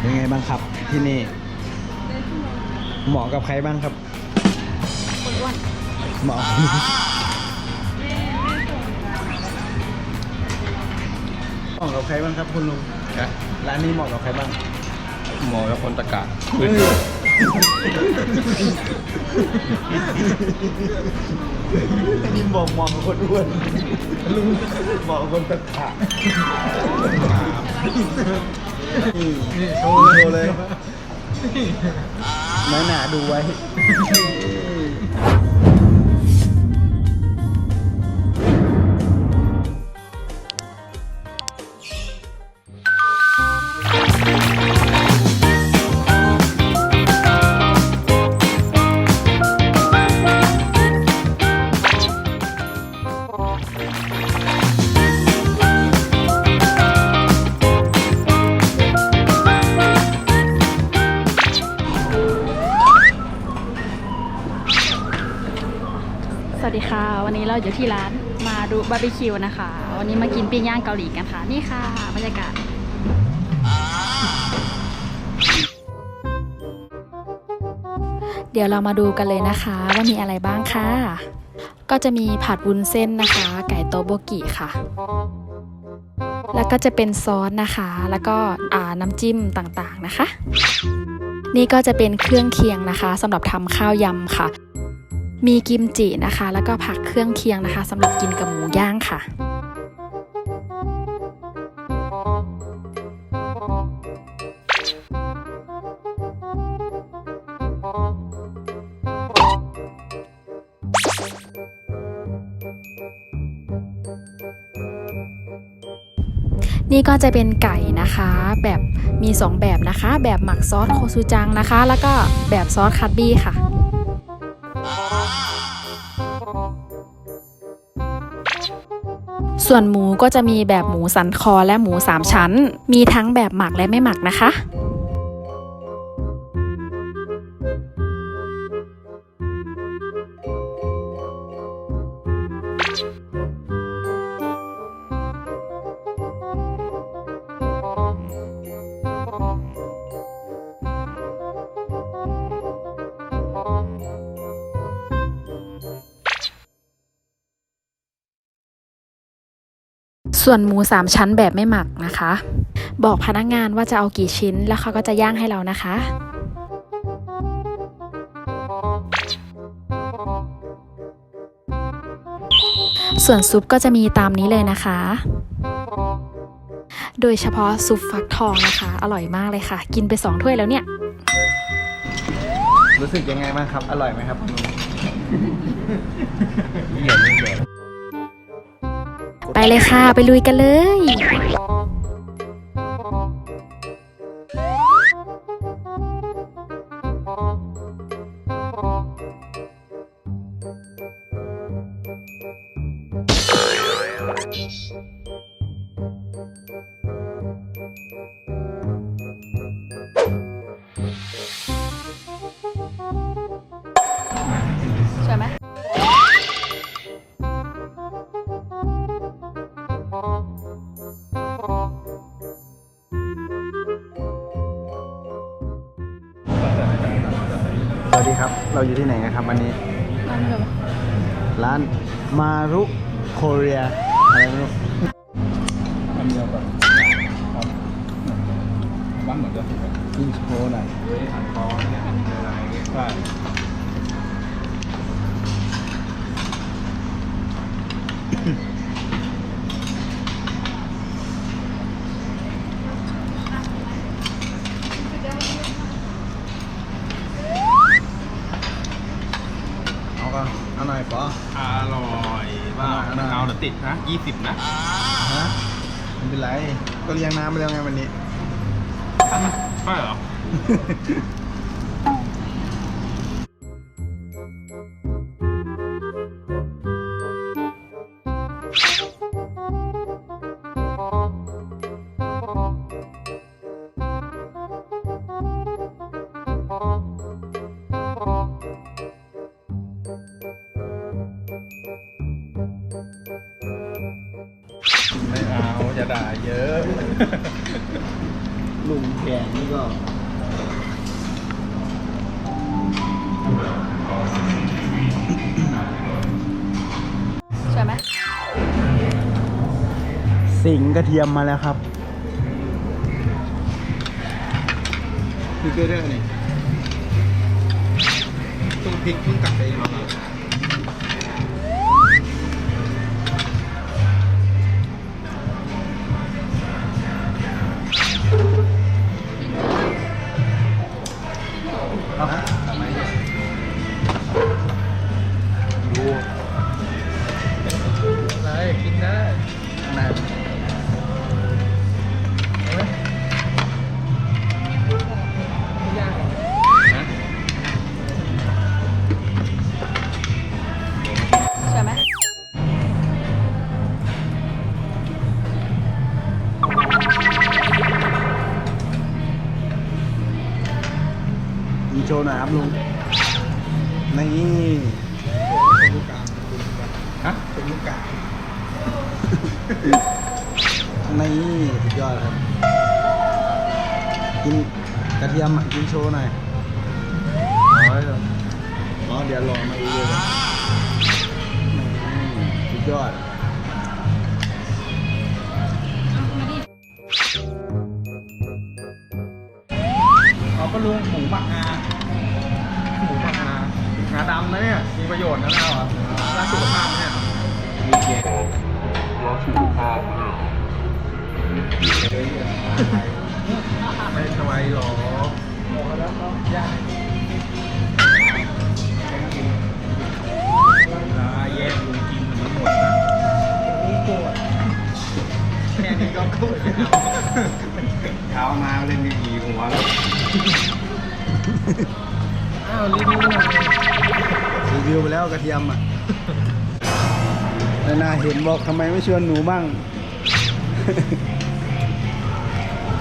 เป็นไงบ้างครับที่นี่ เหมาะกับใครบ้างครับ คนอ้วนเหมาะเหมาะกับใครบ้างครับคุณลุงนะร้านนี้เหมาะกับใครบ้าง หมอแล้วคนตะกะเฮ้ยอันนี้บอกเหมาะกับคนอ้วนลุงเหมาะกับคนตะขา นี่โชว์เลยโชว์เลยน้อยหนาดูไว้ เราอยู่ที่ร้านมาดูบาร์บีคิวนะคะ วันนี้มากินปิ้งย่างเกาหลีกันค่ะ นี่ค่ะบรรยากาศเดี๋ยวเรามาดูกันเลยนะคะ ว่ามีอะไรบ้างค่ะ ก็จะมีผัดวุ้นเส้นนะคะ ไก่โตโบกิค่ะ แล้วก็จะเป็นซอสนะคะ แล้วก็อ่าน้ำจิ้มต่างๆนะคะ นี่ก็จะเป็นเครื่องเคียงนะคะสำหรับทำข้าวยำค่ะ มีกิมจินะคะ แล้วก็ผักเครื่องเคียงนะคะสำหรับกินกับหมูย่างค่ะนี่ก็จะเป็นไก่นะคะ แบบมี 2 แบบนะคะ แบบหมักซอสโคซูจังนะคะ แล้วก็แบบซอสคัตบี้ค่ะ ส่วนหมูก็จะมีแบบหมูสันคอและหมูสามชั้น มีทั้งแบบหมักและไม่หมักนะคะ ส่วนหมูสามชั้นแบบไม่หมักนะคะ บอกพนักงานว่าจะเอากี่ชิ้นแล้วเขาก็จะย่างให้เรานะคะส่วนซุปก็จะมีตามนี้เลยนะคะ โดยเฉพาะซุปฟักทองนะคะ อร่อยมากเลยค่ะ กินไปสองถ้วยแล้วเนี่ย รู้สึกยังไงบ้างครับ อร่อยไหมครับ ไปเลยค่ะ ไปลุยกันเลย เราอยู่ที่ไหนกันครับวันนี้ ร้านมารุโคเรียอะไรไม่รู้อันเดียวกับบ้านเหมือนกันกินโชว์หน่อยใช่ เอาก็เอาหน่อย ปออร่อยมากอร่อยเอาเดี๋ยวติดนะยี่สิบนะฮะไม่เป็นไร ก็เลี้ยงน้ำไปแล้วไงวันนี้ ใช่เหรอ จะด่าเยอะ ลุงแกงนี่ก็ใช่ไหมสิงกระเทียมมาแล้วครับคือเกลือนี่ต้องพริกเพิ่งกลับไปเอ นี่เป็นลูกกาฮะเป็นลูกกานี่สุดยอดครับ กินกระเทียมอะกินโชว์หน่อยน้อยเลยอ๋อเดี๋ยวรอมาอีกเลยนี่สุดยอดเอาก็ลุงหมูหมักงาหมูหมักงางาดำนะเนี่ย มีประโยชน์นะเราอะรักสุขภาพเนี่ยมีเกณฑ์รักสุขภาพไม่ทำไมหรอบอกแล้วเนาะยากแยกลุงกินมันหมดนะโอ้โหแค่นี้ก็โกรธแล้วเช้ามาเล่นดีๆหัวแล้วอ้าวรีวิวหน่อยรีวิวไปแล้วกระเทียมอะแล้วนาเห็นบอกทำไมไม่ชวนหนูบ้าง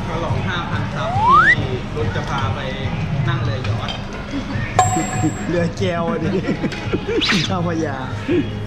ฉลอง 5,000 ซับที่รถจะพาไปนั่งเรือย้อนเรือแก้วอะดิเจ้าพระยาเอา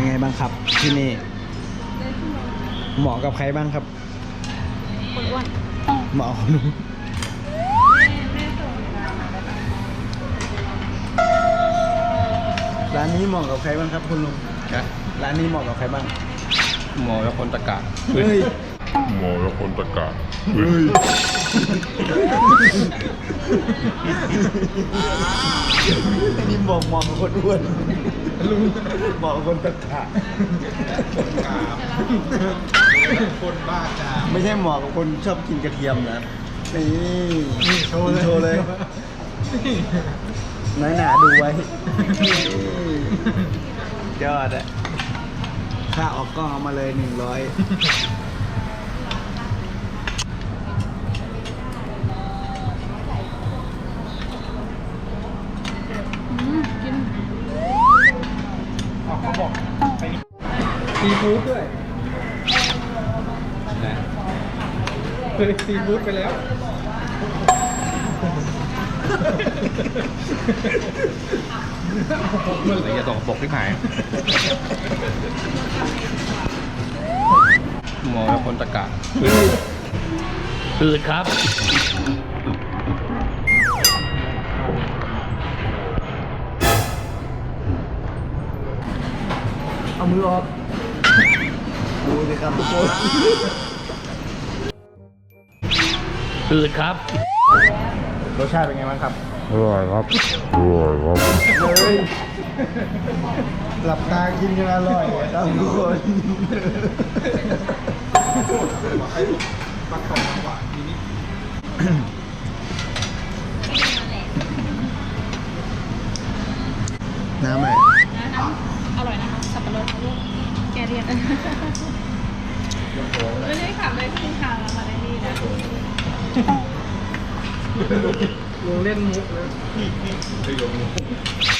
เป็นไงบ้างครับที่นี่ เหมาะกับใครบ้างครับ คนอ้วนเหมาะกับหนูร้านนี้เหมาะกับใครบ้างครับคุณลุงนะร้านนี้เหมาะกับใครบ้างหมอและคนตะกะเฮ้ยหมอและคนตะกาเฮ้ย อันนี้บอกเหมาะกับคนอ้วนลุงเหมาะกับคนตะกะคนกาคนบ้ากาไม่ใช่เหมาะกับคนชอบกินกระเทียมนะนี่นี่โชว์เลยโชว์เลยน้อยหนาดูไว้ยอดอะค่าออกกล้องเอามาเลยหนึ่งร้อย ซีฟู้ดด้วยนะเคยซีฟู้ดไปแล้วเมื่อไหร่จะตกปกที่หายหมอและคนตะกะอืดครับ เอามือออก ดูสิครับทุกคนอืดครับ รสชาติเป็นไงบ้างครับ อร่อยครับ อร่อยครับเลยหลับตากินกันอร่อยครับทุกคนปักสองกว่าทีนี้น้ำไหมอร่อยนะคะ สับปะรดแกเรียน ไม่ได้ขับเลยครึ่งทางแล้วมาได้นี่นะลุงเล่นมุกเลยประ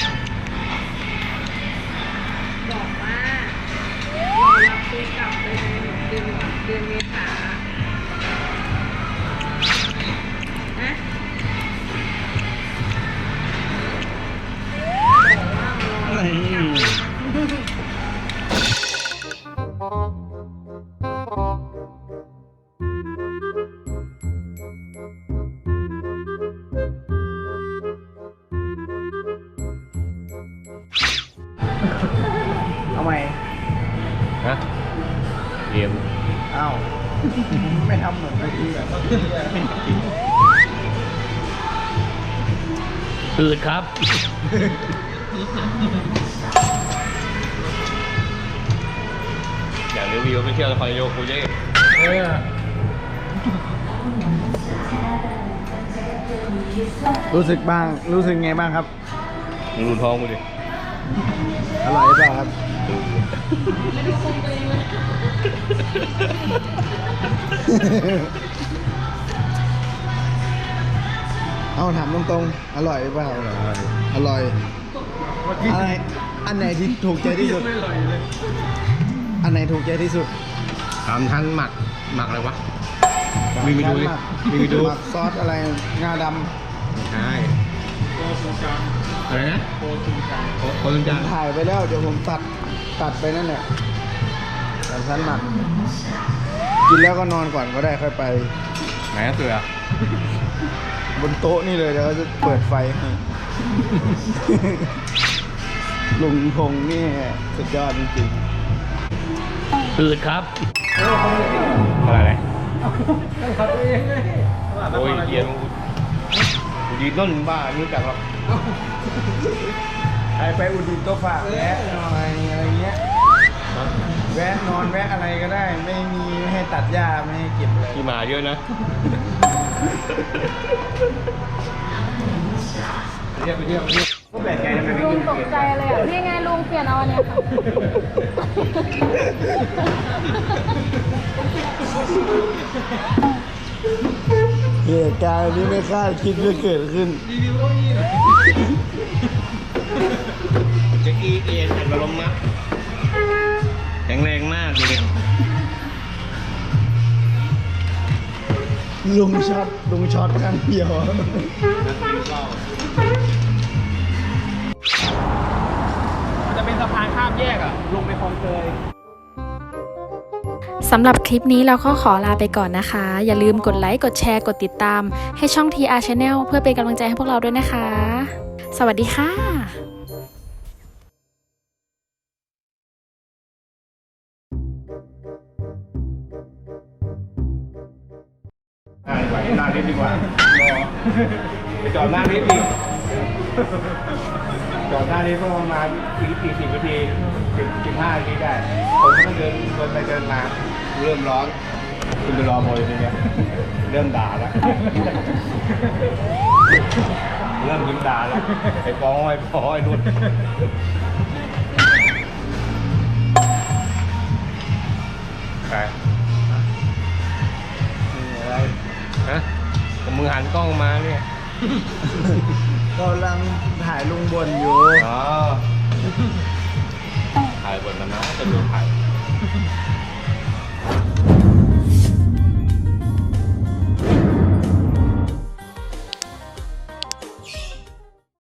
เอาใหม่ฮะเรียนอ้าวไม่ทำเหมือนเมื่อกี้อะอืดครับ อยากรีวิวไปเที่ยวนครนายกกูจะเออรู้สึกบ้าง รู้สึกไงบ้างครับมึงดูท้องกูดิ อร่อยหรือเปล่าครับเอาถามตรงๆ อร่อยหรือเปล่า อร่อย อะไร อันไหนที่ถูกใจที่สุด อันไหนถูกใจที่สุดถามท่านหมักหมักอะไรวะมีไปดูดิหมักมีไปดูหมักซอสอะไร งาดใช่ อะไรนะโคตุนจานโคตุนำผจามนถ่ายไปแล้ว เดี๋ยวผมตัดตัดไปนั่นแหละแต่ชั้นหมักกินแล้วก็นอนก่อนก็ได้ค่อยไป ไหนอะเสือบนโต๊ะนี่เลยเดี๋ยวเขาจะเปิดไฟให้ลุงพงนี่สุดยอดจริงอืดครับอะไรไหนโอ้ยเกียร์กูกูยืนต้นบ้าไม่รู้จักหรอก ๆใครไปอุดิตก็ฝากแวะหน่อยอะไรเงี้ย แวะนอนแวะอะไรก็ได้ ไม่มีไม่ให้ตัดหญ้าไม่ให้เก็บอะไรที่มาเยอะนะเที่ยวไปเที่ยวไปเที่ยวก็แปลกใจทำไมไม่ลุกิงนตกใจเลยอะพี่ไงลุงเปลี่ยนเอาอันเนี้ยค่ะ เหตุการณ์นี้ไม่คาดคิดว่าเกิดขึ้นเจ๊กี้เอ็นแต่บรมมะแข็งแรงมากดูดิลุงช็อตลุงช็อตครั้งเดียวมันจะเป็นสะพานข้ามแยกอะ ลงไปคลองเตย สำหรับคลิปนี้เราก็ขอลาไปก่อนนะคะ อย่าลืมกดไลค์ กดแชร์ กดติดตาม ให้ช่อง TR Channel เพื่อเป็นกำลังใจให้พวกเราด้วยนะคะ สวัสดีค่ะหน้าลิฟต์ดีกว่าไปจอดหน้าลิฟต์ดิจอดหน้าลิฟต์ก็ประมาณสี่สี่สิบนาทีสิบสิบห้านาทีได้ ผมก็ต้องเดินเดินไปเดินมา เริ่มร้อน คุณจะรอโมยทีเนี้ยเริ่มด่าแล้ว เริ่มยิ้มด่าแล้ว ไอ้ปองไอ้ปอไอ้นุ่นไปนี่อะไรฮะผมมือหันกล้องมาเนี่ยกำลังถ่ายลุงบนอยู่ อ๋อ ถ่ายบนนั้นนะจะดูถ่าย